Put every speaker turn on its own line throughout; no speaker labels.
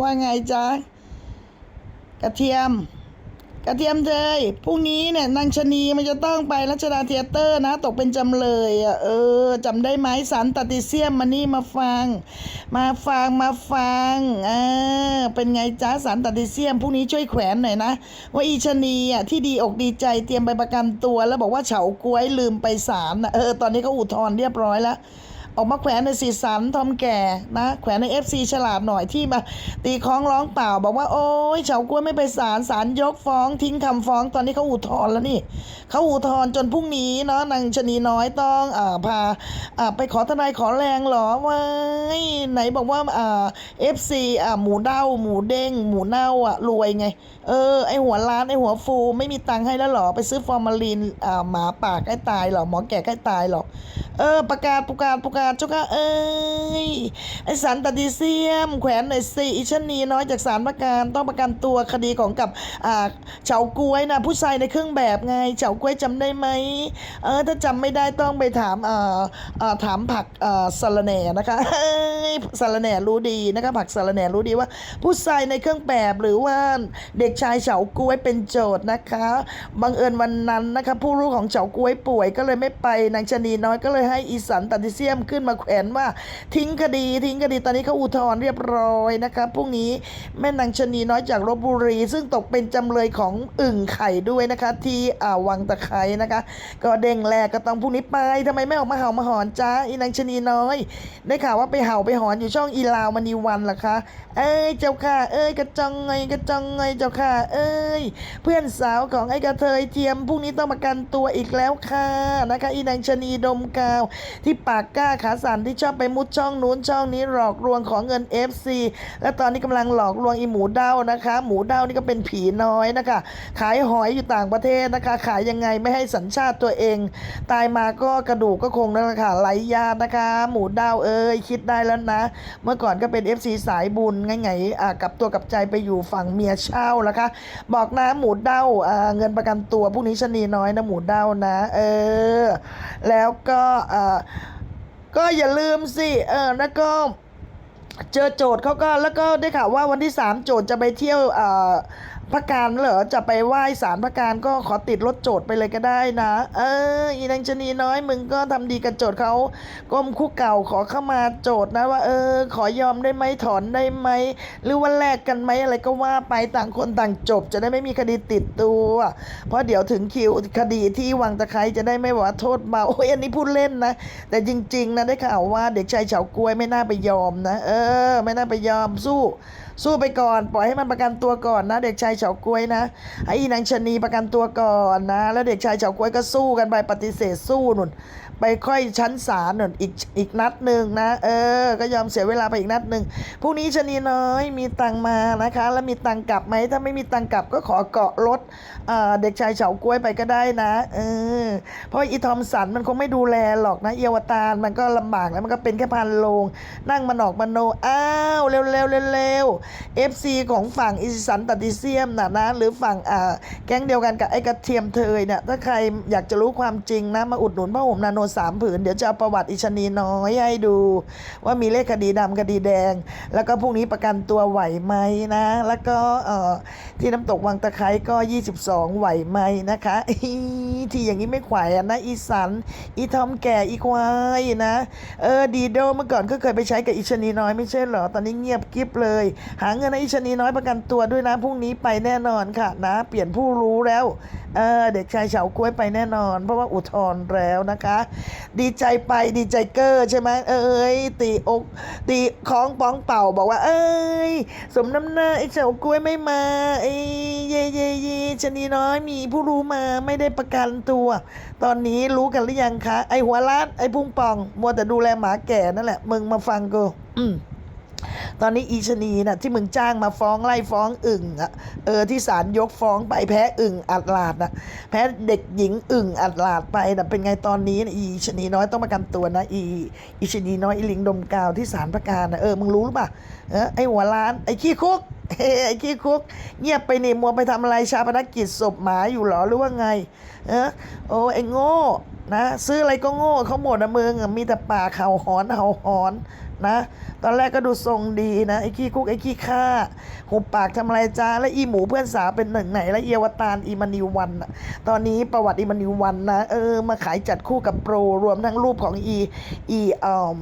ว่าไงจ๊ะกระเทียม กระเทียมเทยพรุ่งนี้เนี่ยนางชะนีมันจะต้องไปรัชดาเทเตอร์นะ ตกเป็นจำเลยอะเออจำได้ไหมสารตัดติเซียมมานี่มาฟัง มาฟังมาฟังอ่าเป็นไงจ๊ะสารตัดติเซียมพรุ่งนี้ช่วยแขวนหน่อยนะ ว่าอีชะนีอะที่ดีอกดีใจเตรียมไปประกันตัว แล้วบอกว่าเฉากล้วยลืมไปศาลนะเออตอนนี้เขาอุทธรณ์เรียบร้อยแล้ว ออกมาแขวนในสีสันทอมแก่นะแขวนใน FC ฉลาดหน่อยที่มา ตีคล้องร้องเปล่า บอกว่าโอ้ยเฉากล้วยไม่ไปศาลศาลยกฟ้องทิ้งคำฟ้องตอนนี้เขาอุทธรณ์แล้วนี่เขาอุทธรณ์จนพรุ่งนี้เนาะนางชนีน้อยต้องอ่าพาอ่าไปขอทนายขอแรงหรอว้ายไหนบอกว่าอ่า FC อ่าหมูเด้าหมูเด้ง หมูเน่าอะรวยไง เออไอหัวล้านไอหัวฟู ไม่มีตังค์ให้แล้วหรอไปซื้อฟอร์มาลีนอ่าหมาปากใกล้ตายหรอหมอแก่ใกล้ตายหรอ เออประกาศประกาศประกาศเจ้าค่ะเอ้ยไอสารตัดดิเซียม แขวนหน่อยสิอีชนีน้อยจากสารประการต้องประกันตัวคดีของกับอ่าเฉากล้วยนะผู้ชายในเครื่องแบบไงเฉากล้วยจำได้ไหมเออถ้าจำไม่ได้ต้องไปถามอ่าอ่าถามผักอ่าสะรแหน่นะคะเอ้ยสะรแหน่รู้ดีนะคะผักสะรแหน่รู้ดีว่า ผู้ชายในเครื่องแบบหรือว่าเด็กชายเฉากล้วยเป็นโจทย์นะคะบังเอิญวันนั้นนะคะผู้รู้ของเฉากล้วยป่วยก็เลยไม่ไปนางชนีน้อยก็เลยให้อีสันตัดดิเซียมขึ้นมาแขวนว่า ทิ้งคดี ทิ้งคดีตอนนี้เขาอุทธรณ์เรียบร้อยนะคะพรุ่งนี้แม่นางชนีน้อยจากลบบุรี ซึ่งตกเป็นจำเลยของอึ่งไข่ด้วยนะคะ ที่อ่าวังตะไคร้นะคะ ก็เด้งแรกก็ต้องพรุ่งนี้ไปทำไมไม่ออกมาเห่ามาหอนจ้าอีนางชนีน้อย ได้ข่าวว่าไปเห่าไปหอนอยู่ช่องอีลาวมณีวันล่ะคะ เอ้ยเจ้าค่ะ เอ้ยกระจองไงกระจองไงเจ้าค่ะ เอ้ย เพื่อนสาวของไอ้กระเทยเทียมพรุ่งนี้ต้องประกันตัวอีกแล้วค่ะนะคะ อีนางชนีดมกาว ที่ปากกล้าขาสั่นที่ชอบไปมุดช่องนู้นช่องนี้หลอกลวงของเงิน FC และตอนนี้กำลังหลอกลวงอีหมูเด้านะคะ หมูเด้านี่ก็เป็นผีน้อยนะคะ ขายหอยอยู่ต่างประเทศนะคะ ขายยังไงไม่ให้สัญชาติตัวเอง ตายมาก็กระดูกก็คงนั่นแหละค่ะไหลญาตินะคะ หมูเด้าเอ้ยคิดได้แล้วนะ เมื่อก่อนก็เป็น FC สายบุญไงไงอ่ากับตัวกับใจไปอยู่ฝั่งเมียเช่าแล้วคะ บอกนะหมูเด้าเงินประกันตัวพวกนี้ชะนีน้อยนะหมูเด้านะ เออ แล้วก็อ่าก็อย่าลืมสิเออแล้วก็เจอโจทย์เขาก็แล้วก็ได้ข่าวว่าวันที่สามโจทย์จะไปเที่ยวเอ่อ พระการเหรอจะไปไหว้ศาลพระการก็ขอติดรถโจทย์ไปเลยก็ได้นะ เออ อีนางชนีน้อยมึงก็ทำดีกับโจทย์เขาก้มคุกเก่าขอเข้ามาโจทย์นะว่า เออ ขอยอมได้ไหมถอนได้ไหมหรือว่าแลกกันไหมอะไรก็ว่าไปต่างคนต่างจบ จะได้ไม่มีคดีติดตัว เพราะเดี๋ยวถึงคิวคดีที่วังตะไคร้จะได้ไม่บอกว่าโทษเบาโอ้ยอันนี้พูดเล่นนะแต่จริง ๆนะได้ข่าวว่าเด็กชายเฉากล้วยไม่น่าไปยอมนะ เออ ไม่น่าไปยอมสู้ สู้ไปก่อน ปล่อยให้มันประกันตัวก่อนนะ เด็กชายเฉากล้วยนะให้นางชะนีประกันตัวก่อนนะ แล้วเด็กชายเฉากล้วยก็สู้กันไปปฏิเสธสู้นุ่น ไปค่อยชั้นศาลนุ่นอีกอีกนัดหนึ่งนะ เออ ก็ยอมเสียเวลาไปอีกนัดหนึ่งพรุ่งนี้ชนีน้อยมีตังมานะคะ แล้วมีตังกลับไหมถ้าไม่มีตังกลับก็ขอเกาะรถเด็กชายเฉากล้วยไปก็ได้นะ เออ เพราะอีทอมสันมันคงไม่ดูแลหรอกนะเยาวตารมันก็ลำบากแล้วมันก็เป็นแค่พันโลง นั่งมันออกมาโนอ้าวเร็วเร็วเร็วเร็ว FC ของฝั่งอิสันตัดดิเซียมนะนะ หรือฝั่งอ่าแก๊งเดียวกันกับไอ้กระเทียมเทยเนี่ยถ้าใครอยากจะรู้ความจริงนะมาอุดหนุนผ้าห่มนาโนสามผืน เดี๋ยวจะเอาประวัติอิชนีน้อยให้ดู ว่ามีเลขคดีดำคดีแดง แล้วก็พรุ่งนี้ประกันตัวไหวไหมนะ แล้วก็ที่น้ำตกวังตะไคร้ก็ 22 ไหวไหมนะคะที่อย่างนี้ไม่ขวายอะนะอีสันอีทอมแก่อีควายนะเออดีโดเมื่อก่อนก็เคยไปใช้กับอิชนีน้อยไม่ใช่เหรอตอนนี้เงียบกริบเลย หาเงินให้อิชนีน้อยประกันตัวด้วยนะพรุ่งนี้ไปแน่นอนค่ะนะเปลี่ยนผู้รู้แล้วเออเด็กชายเฉากล้วยไปแน่นอน เพราะว่าอุทธรณ์แล้วนะคะดีใจไปดีใจเกอร์ใช่ไหมเอ้ยตีอกตีคล้องป้องเป่าบอกว่า เอ้ย สมน้ำหน้าไอ้เฉากล้วยไม่มาไอ้เย่เย่เย่ชนีน้อยมีผู้รู้มาไม่ได้ประกันตัว ตอนนี้รู้กันหรือยังคะ ไอ้หัวล้านไอ้พุ่งป่อง มัวแต่ดูแลหมาแก่นั่นแหละ มึงมาฟังกูอืม ตอนนี้อีชนีน่ะที่มึงจ้างมาฟ้องไล่ฟ้องอึ่งอะเออที่ศาลยกฟ้องไปแพ้อึ่งอัดลาดนะแพ้เด็กหญิงอึ่งอัดลาดไปนะเป็นไงตอนนี้นะอีชนีน้อยต้องประกันตัวนะอีอีชนีน้อยอีลิงดมกาวที่ศาลประการนะเออมึงรู้หรือเปล่าเออไอหัวล้านไอขี้คุกไอ้ขี้คุก เงียบไปนี่มัวไปทำอะไรชาปนกิจศพหมาอยู่หรอหรือว่าไง เออโอ้ไอ้โง่นะ ซื้ออะไรก็โง่เขาหมดนะมึงมีแต่ปากเห่าหอนเห่าหอน นะ ตอนแรกก็ดูทรงดีนะไอ้ขี้คุกไอ้ขี้ข้าหุบปากทำอะไรจ้าและอีหมูเพื่อนสาวเป็นหนึ่งไหน และเอียวตาลอีมานิววันนะตอนนี้ประวัติอีมานิววันนะเออมาขายจัดคู่กับโปรรวมทั้งรูปของอีอีออม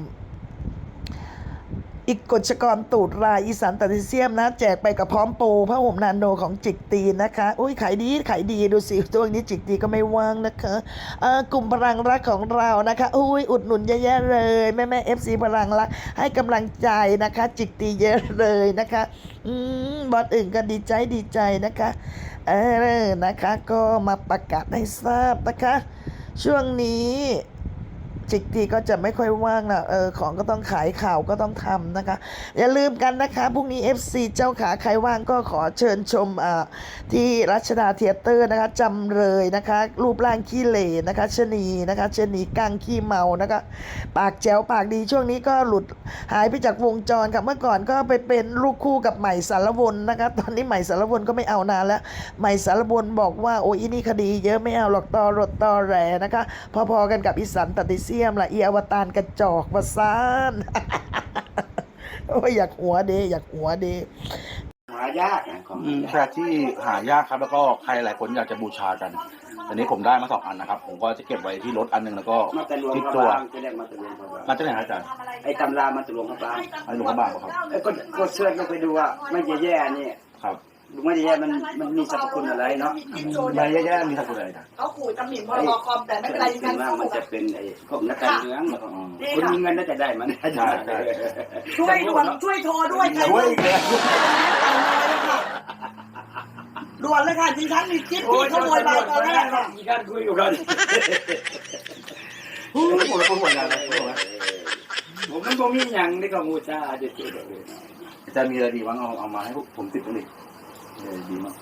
อีกกฎชกรตูดลายอีสานตัดิเซียมนะ แจกไปกับพร้อมโปรผ้าห่มนาโนของจิกตีนนะคะ อุ้ยขายดีขายดีดูสิตัวนี้จิกตีก็ไม่ว่างนะคะเออกลุ่มพลังรักของเรานะคะ อุ้ยอุดหนุนเยอะแยะเลย แม่แม่เอฟซีพลังรัก ให้กำลังใจนะคะ จิกตีเยอะเลยนะคะอืมบอสอื่นก็ดีใจดีใจนะคะเออนะคะ ก็มาประกาศให้ทราบนะคะ ช่วงนี้ จิกทีก็จะไม่ค่อยว่างนะเออของก็ต้องขายข่าวก็ต้องทำนะคะ อย่าลืมกันนะคะพรุ่งนี้ FC เจ้าขาใครว่างก็ขอเชิญชมอ่าที่รัชดาเทยเตอร์นะคะจำเลยนะคะ รูปร่างขี้เหร่นะคะชนีนะคะชนีก้างขี้เมานะคะปากแจ๋วปากดีช่วงนี้ก็หลุดหายไปจากวงจรค่ะเมื่อก่อนก็ไปเป็นลูกคู่กับใหม่สารวนนะคะ ตอนนี้ใหม่สารวนก็ไม่เอานานแล้ว ใหม่สารวนบอกว่าโอ้ยนี่คดี เยอะไม่เอาหรอกตอรดตอแหลนะคะ พอๆกันกับอีสันตัดติเซียมละอีอวตารกระจอกประสานโอ้ยอยากหัวเดอยากหัวเด
หายากนะของ
อืมชาที่หายากครับแล้วก็ใครหลายคนอยากจะบูชากันอันนี้ผมได้มาสองอันนะครับ ผมก็จะเก็บไว้ที่รถอันหนึ่งแล้วก็
มาตะลวง
ที่
พระ
ตัว
บางจะเรียกมาตะลวงพระบาง
มาจากไหนครับอาจารย์
ไอ้ตำรามาตะลวงพระบาง
อันนี้หลวงพระบางเหรอครับ
ไอ้ก็ก็เสิร์ชลงไปดูว่าไม่แย่ๆนี่
ครับ
ดูไม่แย่ๆมันมันมีสรรพคุณอะไรเนาะ
ใบแย่ๆมีทางคุณอะไรนะ
เขาขู่ตำหนิพรบคอมแต่ไม่เป็นไร
ส่วนมันจะเป็นไอ้พวกนักการเมือง
อืม
คนมีเงินน่าจะได้มัน
ใช่ใช่
วยด่วนช่วยโทรด้วย
ช่วยอีกแล้ว
ด่วนเลยค่ะดิฉันมีคลิปที่ขโมยใบตอนแรกค่ะ
มีการคุยอยู่กัน
ผมเลยคนหัวใหญ่เลยผมบอกว่า
ผมมันก็มีอย่างนี่ก็มูชาจะเจอเลย
อาจารย์มีอะไรดีบ้างเอาเอามาให้ผมติดตรงนี้เออดีมาก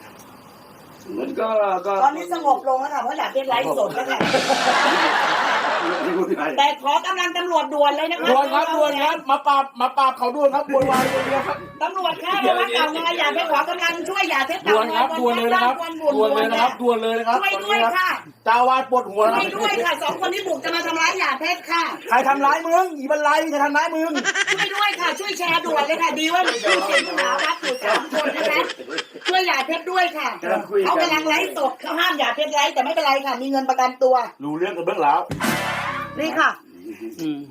มัน ก็ก็
ตอนนี้สงบลงแล้วค่ะเพราะอยากเป็นไลฟ์สดแล้วค่ะแต่ขอกำลังตำรวจด่วนเลยนะคะ
ด่วนครับด่วนครับมาปราบมาปราบเขาด่วนครับด่วนวายเดียวครับ
ตำรวจค่ะระวังเก่างอยอย่าไปขอกำลังช่วยอย่าเท็จ
ด่วนครับด่วนเลยนะครับด่วนเลยนะครับด่วนเลยนะครับ
ช่วยด้วยค่ะ
เจ้าวาดปวดหัว
ช่
นะ
วยด้วยค่ะสองคนที่บุกจะมาทำร้ายอย่าเท็จค่ะ
ใครทำร้ายมึงอีบันไลใครทำร้ายมึง
ช่วยด้วยค่ะช่วยแชร์ด่วนเลยค่ะดีว่ามีชื่อเสียงหนาวัดอยู่สามคนนะคะ ช่วยอย่าเพชรด้วยค่ะ
กำลังคุยกัน
เขากำลังไลฟ์สดเขาห้ามอย่าเพชรไลฟ์แต่ไม่เป็นไรค่ะ มีเงินประกันตัว
รู้เรื่องกันเบื้องแล้ว
นี่ค่ะ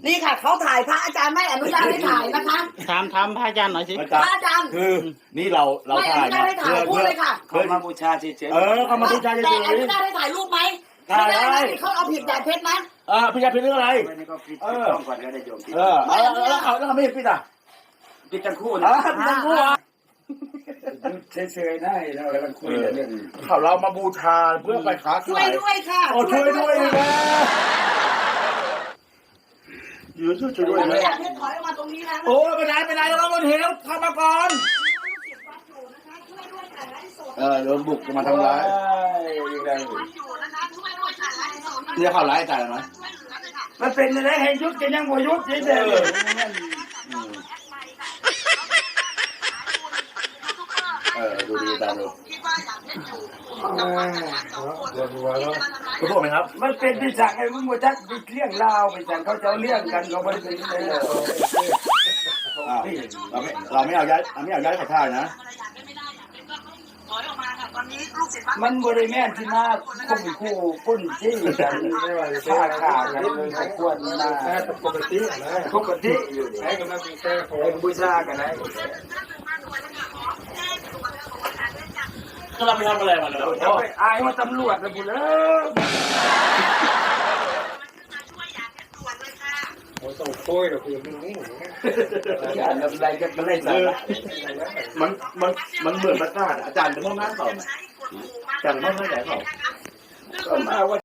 นี่ค่ะเขาถ่ายพระอาจารย์ไม่อนุญาตให้ถ่ายนะคะ
ถามถามพระอาจารย์หน่อยสิ
อา
พ
จาร
ระ
ย์
อาจารย์
คือนี่เราเรา
ไม่อ
ถ่าย
นุญาตให้ถ่ายพูดเลยค่ะ
เขามาบูชาเฉยๆ
เออเขามาพูดจาเฉ
แต่
ย
อนุญาตให้ถ่ายรูปไหม
ถ่ายได้
ไม่ได้นะเขาเอาผิดอย่าเพชรนะ
ๆเออพี่จะเป็นเรื่องอะไร
ไม่ได้ก็ผิดต้องก่อนก็ได้โยมผิด
เออแล้วแล้วเขาแล้วเขาไม่เห็นพี่อะ
ผิดทั้งคู่
อะ
นะ
พี่ต้องพูดอะ
เฉยๆได้แล้วแล้วกันคุยเรื่อง
เขาเรามาบูชาเพื่อไปค้า
ช่ว
ขายย
ด้วยค่ะ
โอ้ช่วยด้วยนะอยู่ช่วยช่วยด้วย
อนุ
นะ
ญาตเพชรถอยออกมาตรงนี้นะ
โอ้ไปไหนไปไหนเราบนเหวเข้ามาก่อน
ช่วยด้วยค่ะไลฟ์สด
เออโดนบุกมาทำร้าย
ยังไง
อยู่นะคะช่วยด้วยค่ะไลฟ์สด
เรียกเขาร้ายใจไหม
มันเป็นอะไรให้ยุดกันยังบ่ยุดเฉย
เออดูดีตาดู
คิดว่าอยากเพชรอยู่
คุณบอกไหมครับ
ๆมันเป็นที่สั่งไอ้มึงบ่จักไปเลี้ยงลาวไปสั่งเขาจะเอาเลี้ยงกันเขาบ่ได้เป็นเลย
อ้าวเราไม่เราไม่เอาย้ายเราไม่เอาย้ายเขาท่ายนะ
ถอยออกมาค่ะตอนนี้ลูกศิษย์วัด
มันบ่ได้แม่นที่มาข่มขู่คนที่กันฆ่าฆ่ากันเลยเขาควรมาปกตินะปกติอยู่นี่ให้กำลังแค่ของบูชากันนะ
ก็เราไปทำอะไรมาเลย
เอาไปอายว่าตำรวจนะบุญเอ้ยอย่าทำอะไรกันก็เลยสาระ
มันมันมันเหมือนประกาศอาจารย์จะมองหน้าต่อไหมอาจารย์มองหน้าไหนต่อ
ก็มาว่า